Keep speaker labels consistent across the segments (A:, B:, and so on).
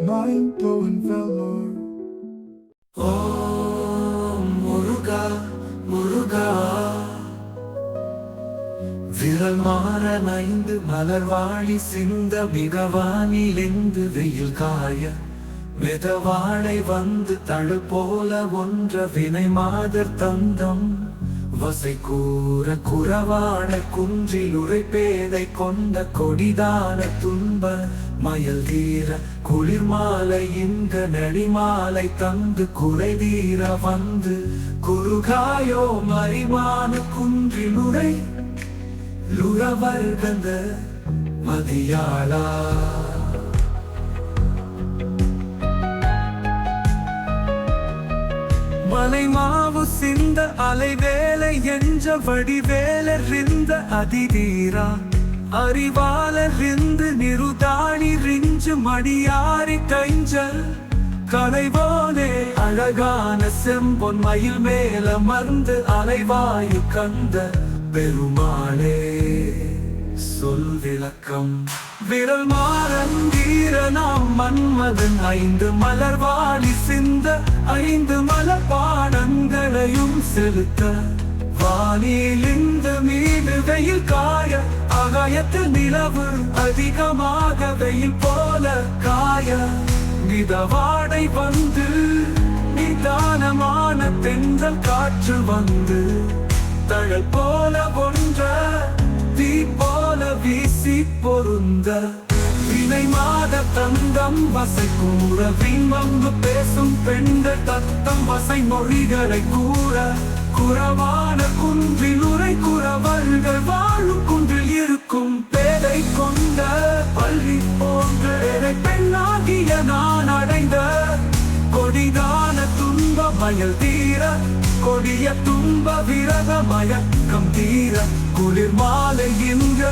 A: Mind blowing velour.
B: விரல் மாற நைந்து மலர்வாழி சிந்த மிகவானிலிருந்து வெயில் காய மிதவாழை வந்து தழு போல ஒன்ற வினை மாதர் தந்தம் வசை கூற குறவான குன்றில் உரைப்பேதை கொண்ட கொடிதான துன்ப மயல் தீர குளிர் மாலை இந்த நெடிமாலை தந்து குறை தீர வந்து குறுகாயோ மறிமான குன்றில் உரை லுறவர்கந்த மதியாளா. மலை மாவு சிந்த அலைவேலை என்ற வடிவேலறிந்த அதிதீரா. அறிவாலறிந்து நிருதாணி ரிஞ்சு மடியாரி கைஞ்சல் கலைவோனே அழகான செம்பொன் மயில் மேல மருந்து அலைவாயு கந்த. பெருமாளே சொல் விளக்கம். விரல் மாறன் வீர நாம் மன்மதன். ஐந்து மலர்வாளி சிந்த ஐந்து மலர் பாடங்களையும் செலுத்த. வானில் மீது வெயில் காய ஆகாயத்தில் நிலவு அதிகமாக வெயில் போல காய. மிதவாடை வந்து நிதானமான தென்றல் காற்று வந்து. தழல் போல ஒன்ற பொருந்த. வினை மாத தந்தம் வசை கூற விண்வம்பு பேசும் பெண்கள் தத்தம் வசை மொழிகளை கூற. குறவான குன்றில் உரை குறவர்கள் வாழும் குன்றில் இருக்கும் பேரை கொண்ட பள்ளி போன்ற பெண்ணாகிய நான் அடைந்த. கொடிதான துன்ப மயல் தீர கொடிய துன்ப விரத மயக்கம் தீர. குளிர் மாலை என்ற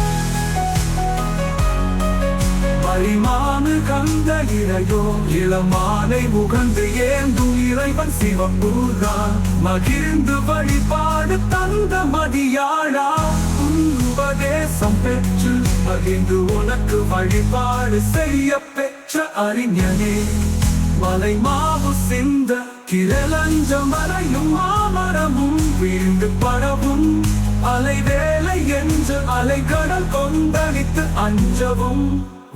B: அரிமானு கந்த இறையோ இளமானை முகந்து ஏந்தும் இறைவன் சிவம்பூரான் மகிழ்ந்து வழிபாடு தந்த மதியாழா உன் உபதேசம் பெற்று மகிழ்ந்து உனக்கு வழிபாடு செய்ய பெற்ற அறிஞனே. மலை மாவு சிந்த கிரலஞ்ச மலையும் மாமரமும் வீழ்ந்து பரவும். அலை வேலை என்று அலைகடல் கொந்தளித்து அஞ்சவும்.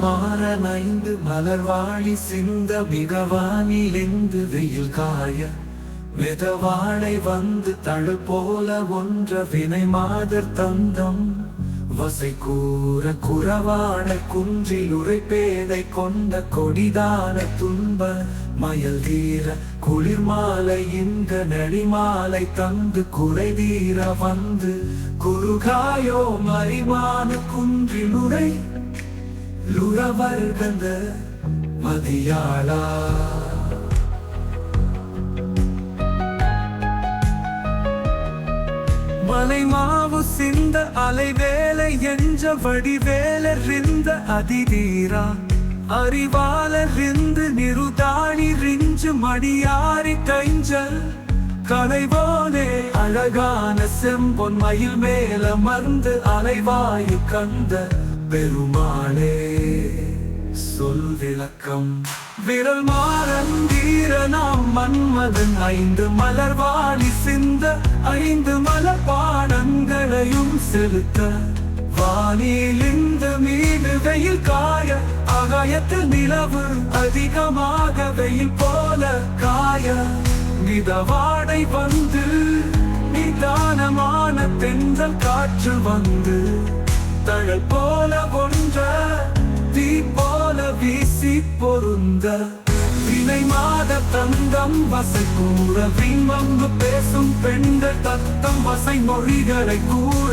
B: மாறமைந்து மாற நைந்து மலர்வாழி சிந்த மிகவானிலிந்து வெயில் காய மிதவாழை வந்து தழு போல ஒன்ற வினை மாதர் தந்தம். வசை கூற குறவாட குன்றில் உரைப்பேதை கொண்ட கொடிதான துன்ப மயல் தீர குளிர் மாலை இந்த நெடிமாலை தந்து குறை தீர வந்து குறுகாயோ மறிமான குன்றில் உரை லுறவர்கந்த மதியாளா மலை மாவு சிந்த அலைவேலை என்ற வடிவேலறிந்த அதிதீரா அறிவாலறிந்து நிருதாணி ரிஞ்சு மடியாரி கைஞ்சல் கலைவோனே அழகான செம்பொன் மயில் மேல மருந்து அலைவாயு கந்த பெருமாளே சொல் விளக்கம். விரல் மாறந்தீர நாம் மன்மதன் ஐந்து மலர்வாளி சிந்த ஐந்து மலர் பாடங்களையும் செலுத்த. வானிலிந்து மீது வெயில் காய அகாயத்தில் நிலவு அதிகமாக வெயில் போல காய. மிதவாடை வந்து நிதானமான தென்றல் காற்று வந்து தழல் போல ஒன்ற தீ போல வீசி பொருந்த. வினை மாத தந்தம் வசை கூற விண்வம்பு பேசும் பெண்கள் தத்தம் வசை மொழிகளை கூற.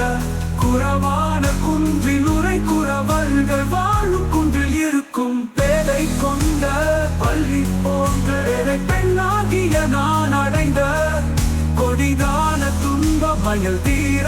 B: குறவான குன்றில் உரை குறவர்கள் வாழும் குன்றில் இருக்கும் பேதை கொண்ட பள்ளி போன்ற பெண்ணாகிய நான் அடைந்த. கொடிதான துன்ப மயல் தீர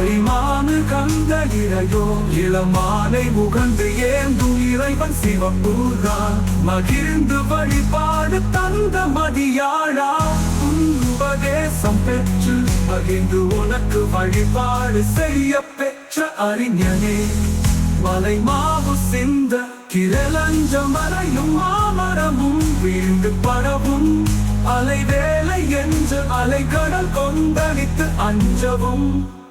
B: மரிமானு கந்த இறையோ இளமானை முகந்து ஏந்தும் இறைவன் சிவப்பூரா மகிழ்ந்து வழிபாடு தந்த மதியாழா உன் உபதேசம் பெற்று பகிர்ந்து உனக்கு வழிபாடு செய்ய பெற்ற அறிஞனே. மலை மாவு சிந்த கிரலஞ்ச மலையும் மாமரமும் வீழ்ந்து பரவும் அலை வேலை என்று அலைகடல் கொந்தளித்து அஞ்சவும்.